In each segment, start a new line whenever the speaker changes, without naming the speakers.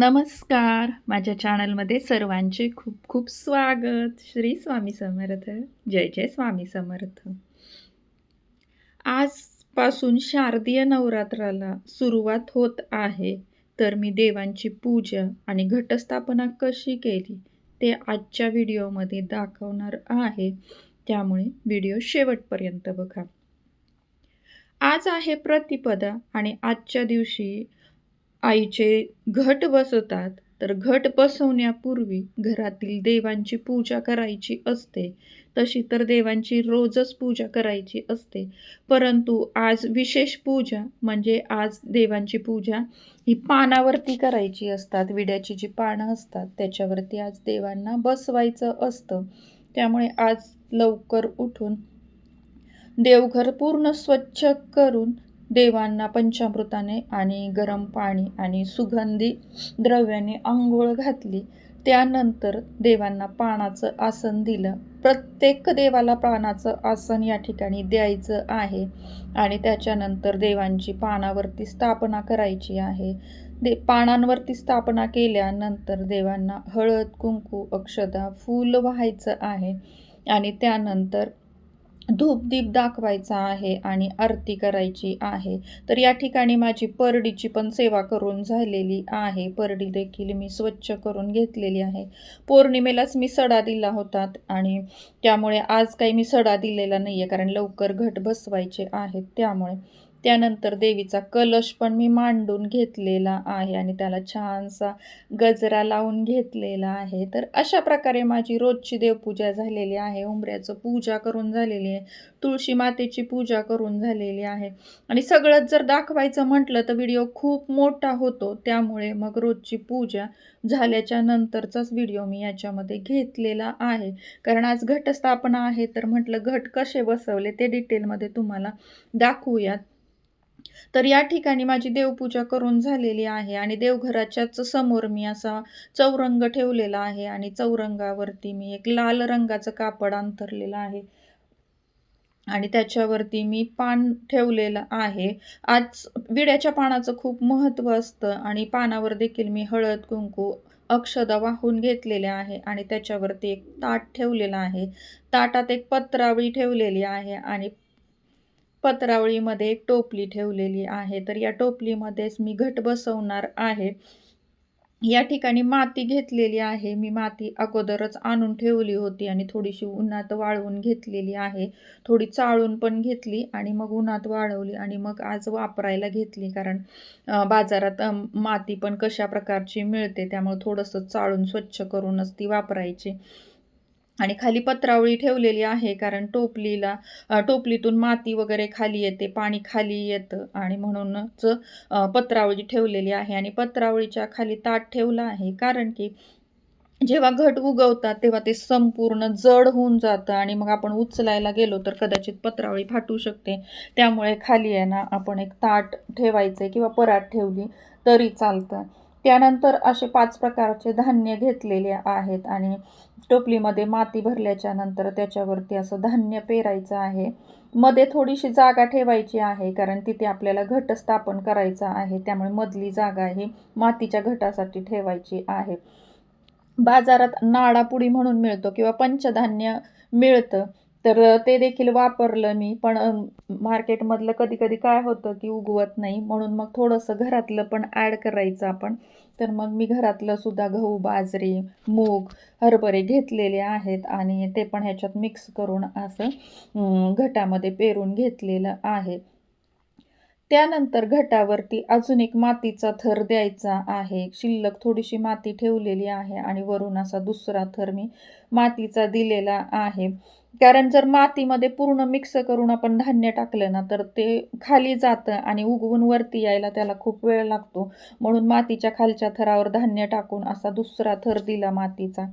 नमस्कार. माझ्या चॅनलमध्ये सर्वांचे खूप खूप स्वागत. श्री स्वामी समर्थ. जय जय स्वामी समर्थ. आजपासून शारदीय नवरात्राला सुरुवात होत आहे. तर मी देवांची पूजा आणि घटस्थापना कशी केली ते आजच्या व्हिडिओमध्ये दाखवणार आहे. त्यामुळे व्हिडिओ शेवटपर्यंत बघा. आज आहे प्रतिपदा आणि आजच्या दिवशी आईचे घट बसवतात तर घट बसवण्यापूर्वी घरातील देवांची पूजा करायची असते. तशी तर देवांची रोजच पूजा करायची असते. परंतु आज विशेष पूजा म्हणजे आज देवांची पूजा ही पानावरती करायची असतात. विड्याची जी पानं असतात त्याच्यावरती आज देवांना बसवायचं असतं. त्यामुळे आज लवकर उठून देवघर पूर्ण स्वच्छ करून देवांना पंचामृताने आणि गरम पाणी आणि सुगंधी द्रव्याने आंघोळ घातली. त्यानंतर देवांना पानाचं आसन दिलं. प्रत्येक देवाला पानाचं आसन या ठिकाणी द्यायचं आहे आणि त्याच्यानंतर देवांची पानावरती स्थापना करायची आहे. दे पानांवरती स्थापना केल्यानंतर देवांना हळद कुंकू अक्षदा फूल व्हायचं आहे आणि त्यानंतर धूपदीप दाखवायचा आहे आणि आरती करायची आहे. तर या ठिकाणी माझी परडीची पण सेवा करून झालेली आहे. परडी देखील मी स्वच्छ करून घेतलेली आहे. पौर्णिमेलाच मी सडा दिला होता आणि त्यामुळे आज काही मी सडा दिलेला नाही आहे कारण लवकर घट बसवायचे आहेत त्यामुळे. त्यानंतर देवीचा कलश पण मी मांडून घेतलेला आहे आणि त्याला छानसा गजरा लावून घेतलेला आहे. तर अशा प्रकारे माझी रोजची देवपूजा झालेली आहे. उंबऱ्याचं पूजा करून झालेली आहे. तुळशी मातेची पूजा करून झालेली आहे. आणि सगळंच जर दाखवायचं म्हटलं तर व्हिडिओ खूप मोठा होतो. त्यामुळे मग रोजची पूजा झाल्याच्या नंतरचाच व्हिडिओ मी याच्यामध्ये घेतलेला आहे. कारण आज घटस्थापना आहे. तर म्हटलं घट कसे बसवले ते डिटेलमध्ये तुम्हाला दाखवूयात. तर या ठिकाणी माझी देवपूजा करून झालेली आहे आणि देवघराच्याच समोर मी असा चौरंग ठेवलेला आहे आणि चौरंगावरती मी एक लाल रंगाचं कापड अंतरलेलं आहे. आणि त्याच्यावरती मी पान ठेवलेलं आहे. आज विड्याच्या पानाचं खूप महत्त्व असतं आणि पानावर देखील मी हळद कुंकू अक्षदा वाहून घेतलेले आहे आणि त्याच्यावरती एक ताट ठेवलेलं आहे. ताटात एक पत्रावळी ठेवलेली आहे आणि पत्रावळीमध्ये एक टोपली ठेवलेली आहे. तर या टोपलीमध्येच मी घट बसवणार आहे. या ठिकाणी माती घेतलेली आहे. मी माती अगोदरच आणून ठेवली होती आणि थोडीशी उन्हात वाळवून घेतलेली आहे. थोडी चाळून पण घेतली आणि मग उन्हात वाळवली आणि मग आज वापरायला घेतली कारण बाजारात माती पण कशा प्रकारची मिळते त्यामुळे थोडंसं चाळून स्वच्छ करूनच ती वापरायची. आणि खाली पत्रावळी ठेवलेली आहे कारण टोपलीला टोपलीतून माती वगैरे खाली येते पाणी खाली येतं आणि म्हणूनच पत्रावळी ठेवलेली आहे. आणि पत्रावळीच्या खाली ताट ठेवलं आहे कारण की जेव्हा घट उगवतात तेव्हा ते संपूर्ण जड होऊन जातं आणि मग आपण उचलायला गेलो तर कदाचित पत्रावळी फाटू शकते. त्यामुळे खाली आहे ना आपण एक ताट ठेवायचं किंवा परात ठेवली तरी चालतं. त्यानंतर असे पाच प्रकारचे धान्य घेतलेले आहेत आणि टोपलीमध्ये माती भरल्याच्या नंतर त्याच्यावरती असं धान्य पेरायचं आहे. मध्ये थोडीशी जागा ठेवायची आहे कारण तिथे आपल्याला घट स्थापन करायचं आहे. त्यामुळे मधली जागा ही मातीच्या घटासाठी ठेवायची आहे. बाजारात नाडापुडी म्हणून मिळतो किंवा पंचधान्य मिळतं. तर ते देखील वापरलं मी. पण मार्केटमधलं कधी कधी काय होतं की उगवत नाही. म्हणून मग थोडंसं घरातलं पण ॲड करायचं आपण. तर मग मी घरातलं सुद्धा गहू बाजरी मूग हरभरे घेतलेले आहेत. आणि ते पण ह्याच्यात मिक्स करून असं घटामध्ये पेरून घेतलेलं आहे. त्यानंतर घटावरती अजून एक मातीचा थर द्यायचा आहे. शिल्लक थोडीशी माती ठेवलेली आहे आणि वरून असा दुसरा थर मी मातीचा दिलेला आहे. कारण जर मातीमध्ये पूर्ण मिक्स करून आपण धान्य टाकलं ना तर ते खाली जातं आणि उगवून वरती यायला त्याला खूप वेळ लागतो. म्हणून मातीच्या खालच्या थरावर धान्य टाकून असा दुसरा थर दिला मातीचा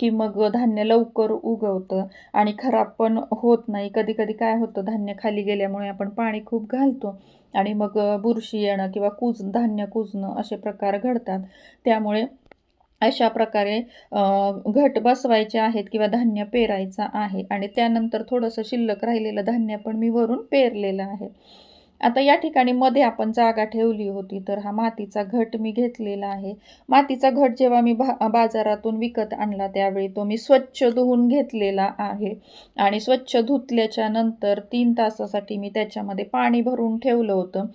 की मग धान्य लवकर उगवतं आणि खराब पण होत नाही. कधी कधी काय होतं धान्य खाली गेल्यामुळे आपण पाणी खूप घालतो. आणि मग बुरशी येणं किंवा कुज धान्य कुजणं असे प्रकार घडतात. त्यामुळे अशा प्रकारे घट बसवायचे आहेत किंवा धान्य पेरायचं आहे आणि त्यानंतर थोडंसं शिल्लक राहिलेलं धान्य पण मी वरून पेरलेलं आहे. आता या ठिकाणी मध्ये आपण जागा ठेवली होती तर हा मातीचा घट मी घेतलेला आहे. मातीचा घट जेव्हा मी भा बाजारातून विकत आणला त्यावेळी तो मी स्वच्छ धुवून घेतलेला आहे. आणि स्वच्छ धुतल्याच्या नंतर तीन तासासाठी मी त्याच्यामध्ये पाणी भरून ठेवलं होतं.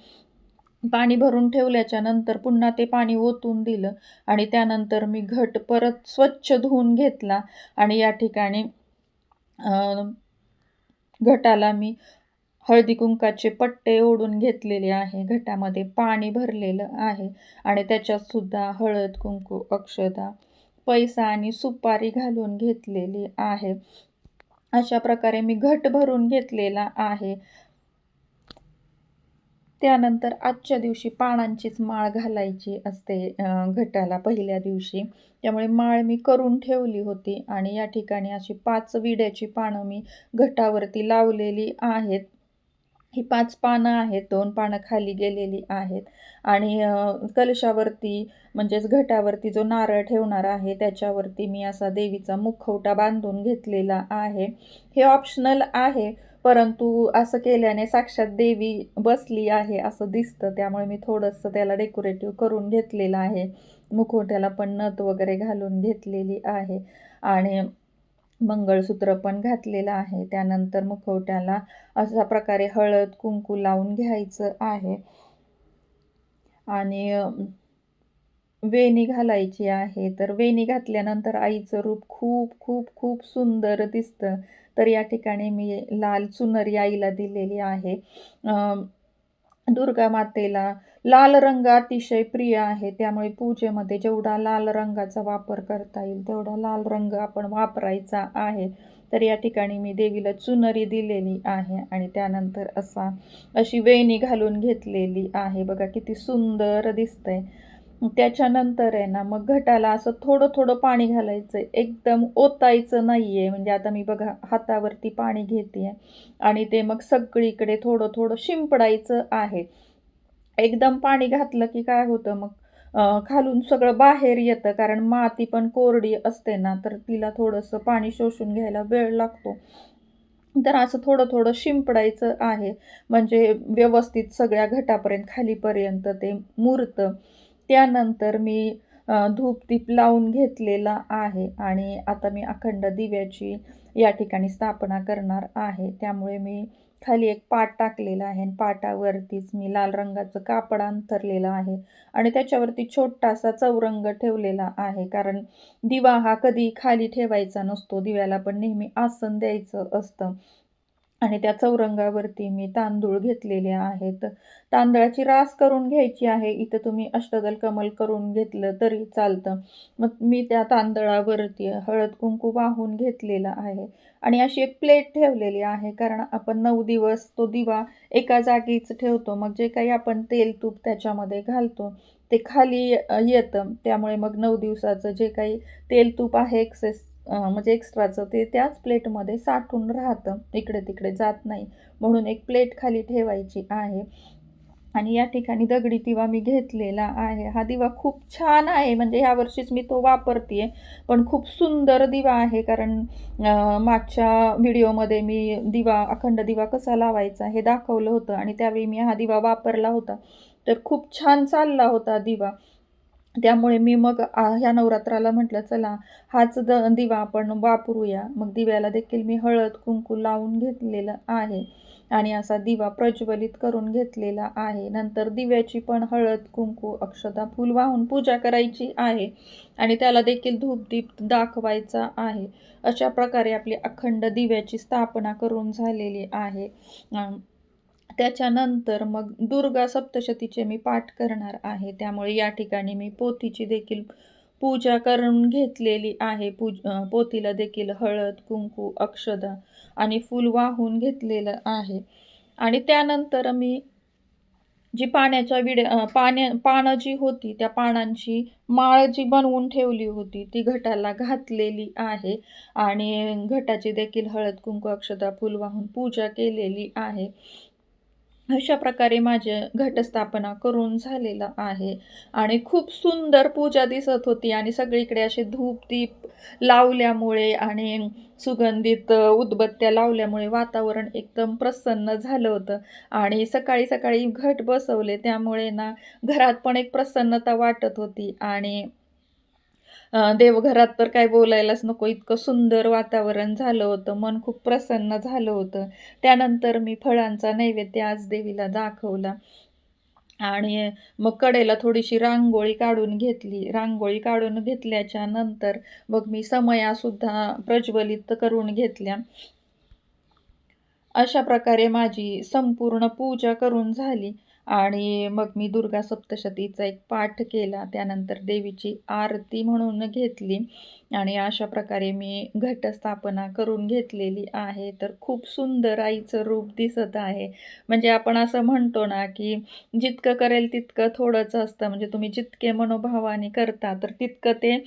पाणी भरून ठेवल्याच्या नंतर पुन्हा ते पाणी ओतून दिलं आणि त्यानंतर मी घट परत स्वच्छ धुवून घेतला. आणि या ठिकाणी घटाला मी हळदी कुंकाचे पट्टे ओढून घेतलेले आहे. घटामध्ये पाणी भरलेलं आहे आणि त्याच्यात सुद्धा हळद कुंकू अक्षदा पैसा आणि सुपारी घालून घेतलेली आहे. अशा प्रकारे मी घट भरून घेतलेला आहे. त्यानंतर आजच्या दिवशी पानांचीच माळ घालायची असते घटाला पहिल्या दिवशी. त्यामुळे माळ मी करून ठेवली होती आणि या ठिकाणी अशी पाच विड्याची पानं मी घटावरती लावलेली आहेत. ही पाच पानं आहेत दोन पानं खाली गेलेली आहेत. आणि कलशावरती म्हणजेच घटावरती जो नारळ ठेवणार आहे त्याच्यावरती मी असा देवीचा मुखवटा बांधून घेतलेला आहे. हे ऑप्शनल आहे परंतु असं केल्याने साक्षात देवी बसली आहे असं दिसतं. त्यामुळे मी थोडंसं त्याला डेकोरेटिव्ह करून घेतलेलं आहे. मुखवट्याला पण नथ वगैरे घालून घेतलेली आहे. आणि मंगळसूत्र पण घातलेलं आहे. त्यानंतर मुखवट्याला अशा प्रकारे हळद कुंकू लावून घ्यायचं आहे. आणि वेणी घालायची आहे. तर वेणी घातल्यानंतर आईचं रूप खूप खूप खूप सुंदर दिसतं. तर या ठिकाणी मी लाल चुनरी आईला दिलेली आहे. दुर्गा मातेला लाल रंग अतिशय प्रिय आहे. त्यामुळे पूजेमध्ये जेवढा लाल रंगाचा वापर करता येईल तेवढा लाल रंग आपण वापरायचा आहे. तर या ठिकाणी मी देवीला चुनरी दिलेली आहे आणि त्यानंतर असा अशी वेणी घालून घेतलेली आहे. बघा किती सुंदर दिसतंय. त्याच्यानंतर आहे ना मग घटाला असं थोडं थोडं पाणी घालायचं. एकदम ओतायचं नाही आहे म्हणजे आता मी बघा हातावरती पाणी घेते आहे आणि ते मग सगळीकडे थोडं थोडं शिंपडायचं आहे. एकदम पाणी घातलं की काय होतं मग? खालून सगळं बाहेर येतं. कारण माती पण कोरडी असते ना तर तिला थोडंसं पाणी शोषून घ्यायला वेळ लागतो. तर असं थोडं थोडं शिंपडायचं आहे. म्हणजे व्यवस्थित सगळ्या घटापर्यंत खालीपर्यंत ते मुरतं. त्यानंतर मी धूप दीप लावून घेतलेला आहे आणि आता मी अखंड दिव्याची या ठिकाणी स्थापना करणार आहे. त्यामुळे मी खाली एक पाट टाकलेला आहे आणि पाटावरतीच मी लाल रंगाचं कापड अंथरलेलं आहे आणि त्याच्यावरती छोटासा चौरंग ठेवलेला आहे. कारण दिवा हा कधी खाली ठेवायचा नसतो. दिव्याला पण नेहमी आसन द्यायचं असतं. आणि त्या चौरंगावरती मी तांदूळ घेतलेले आहेत. तांदळाची रास करून घ्यायची आहे. इथं तुम्ही अष्टदल कमल करून घेतलं तरी चालतं. मग मी त्या तांदळावरती हळद कुंकू वाहून घेतलेलं आहे. आणि अशी एक प्लेट ठेवलेली आहे. कारण आपण नऊ दिवस तो दिवा एका जागीच ठेवतो. मग जे काही आपण तेल तूप त्याच्यामध्ये घालतो ते खाली येतं. त्यामुळे मग नऊ दिवसाचं जे काही तेल तूप आहे एक्सेस म्हणजे एक्स्ट्राचं ते त्याच प्लेटमध्ये साठून राहतं. इकडे तिकडे जात नाही. म्हणून एक प्लेट खाली ठेवायची आहे. आणि या ठिकाणी दगडी दिवा मी घेतलेला आहे. हा दिवा खूप छान आहे. म्हणजे ह्या वर्षीच मी तो वापरते पण खूप सुंदर दिवा आहे. कारण मागच्या व्हिडिओमध्ये मी दिवा अखंड दिवा कसा लावायचा हे दाखवलं होतं. आणि त्यावेळी मी हा दिवा वापरला होता. तर खूप छान चालला होता दिवा. त्यामुळे मी मग ह्या नवरात्राला म्हटलं चला हाच द दिवा आपण वापरूया. मग दिव्याला देखील मी हळद कुंकू लावून घेतलेलं आहे आणि असा दिवा प्रज्वलित करून घेतलेला आहे. नंतर दिव्याची पण हळद कुंकू अक्षता फूल वाहून पूजा करायची आहे आणि त्याला देखील धूपदीप दाखवायचा आहे. अशा प्रकारे आपली अखंड दिव्याची स्थापना करून झालेली आहे. त्याच्यानंतर मग दुर्गा सप्तशतीचे मी पाठ करणार आहे. त्यामुळे या ठिकाणी मी पोथीची देखील पूजा करून घेतलेली आहे. पूज पोथीला देखील हळद कुंकू अक्षदा आणि फूल वाहून घेतलेलं आहे. आणि त्यानंतर मी जी पाण्याच्या विड पाण्या पानं जी होती त्या पानांची माळ जी बनवून ठेवली होती ती घटाला घातलेली आहे. आणि घटाची देखील हळद कुंकू अक्षदा फुल वाहून पूजा केलेली आहे. अशा प्रकारे माझे घटस्थापना करून झालेलं आहे. आणि खूप सुंदर पूजा दिसत होती आणि सगळीकडे असे धूप दीप लावल्यामुळे आणि सुगंधित उदबत्त्या लावल्यामुळे वातावरण एकदम प्रसन्न झालं होतं. आणि सकाळी सकाळी घट बसवले त्यामुळे ना घरात पण एक प्रसन्नता वाटत होती. आणि देवघरात तर काय बोलायलाच नको. इतकं सुंदर वातावरण झालं होतं मन खूप प्रसन्न झालं होतं. त्यानंतर मी फळांचा नैवेद्य आज देवीला दाखवला. आणि मग कडेला थोडीशी रांगोळी काढून घेतली. रांगोळी काढून घेतल्याच्या नंतर मग मी समयासुद्धा प्रज्वलित करून घेतल्या. अशा प्रकारे माझी संपूर्ण पूजा करून झाली. आणि मग मी दुर्गा सप्तशतीचा एक पाठ केला. त्यानंतर देवीची आरती म्हणून घेतली. आणि अशा प्रकारे मी घटस्थापना करून घेतलेली आहे. तर खूप सुंदर आईचं रूप दिसत आहे. म्हणजे आपण असं म्हणतो ना की जितकं करेल तितकं थोडंच असतं. म्हणजे तुम्ही जितके मनोभावाने करता तर तितकं ते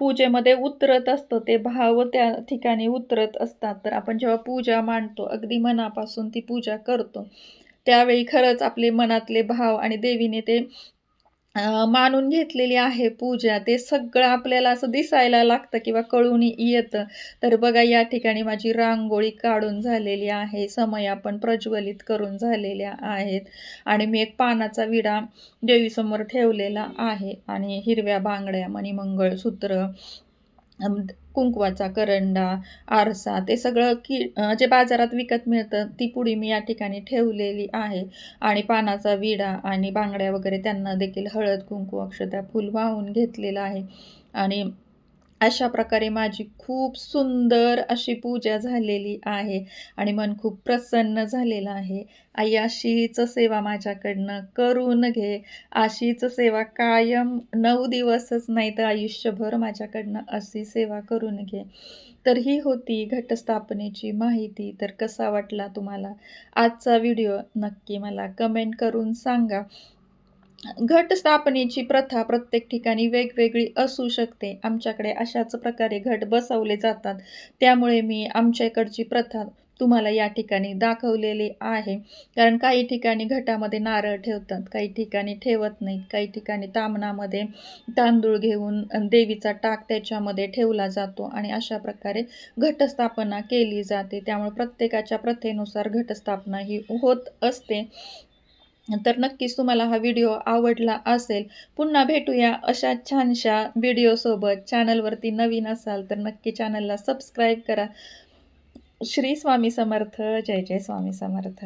पूजेमध्ये उतरत असतं. ते भाव त्या ठिकाणी उतरत असतात. तर आपण जेव्हा पूजा मांडतो अगदी मनापासून ती पूजा करतो. त्यावेळी खरंच आपले मनातले भाव आणि देवीने ते मानून घेतलेली आहे पूजा. ते सगळं आपल्याला असं दिसायला लागतं किंवा कळून येतं. तर बघा या ठिकाणी माझी रांगोळी काढून झालेली आहे. समया पण प्रज्वलित करून झालेल्या आहेत. आणि मी एक पानाचा विडा देवीसमोर ठेवलेला आहे. आणि हिरव्या बांगड्या मणिमंगळसूत्र कुंकवाचा करंडा आरसा ते सगळं की जे बाजारात विकत मिळतं ती पुडी मी या ठिकाणी ठेवलेली आहे. आणि पानाचा विडा आणि बांगड्या वगैरे त्यांना देखील हळद कुंकू अक्षता फुल वाहून घेतलेलं आहे. आणि अशा प्रकारे माझी खूप सुंदर अशी पूजा झालेली आहे आणि मन खूप प्रसन्न झालेलं आहे. आई अशीच सेवा माझ्याकडनं करून घे. अशीच सेवा कायम नऊ दिवसच नाही तर आयुष्यभर माझ्याकडनं अशी सेवा करून घे. तर ही होती घटस्थापनेची माहिती. तर कसा वाटला तुम्हाला आजचा व्हिडिओ? नक्की मला कमेंट करून सांगा. घटस्थापनेची प्रथा प्रत्येक ठिकाणी वेगवेगळी असू शकते. आमच्याकडे अशाच प्रकारे घट बसवले जातात. त्यामुळे मी आमच्या इकडची प्रथा तुम्हाला या ठिकाणी दाखवलेली आहे. कारण काही ठिकाणी घटामध्ये नारळ ठेवतात काही ठिकाणी ठेवत नाहीत काही ठिकाणी तामणामध्ये तांदूळ घेऊन देवीचा टाक त्याच्यामध्ये ठेवला जातो आणि अशा प्रकारे घटस्थापना केली जाते. त्यामुळे प्रत्येकाच्या प्रथेनुसार घटस्थापना ही होत असते. तर नक्कीच तुम्हाला हा व्हिडिओ आवडला असेल. पुन्हा भेटूया अशा छानशा व्हिडिओसोबत चॅनलवरती नवीन असाल तर नक्की चॅनलला सबस्क्राईब करा. श्री स्वामी समर्थ. जय जय स्वामी समर्थ.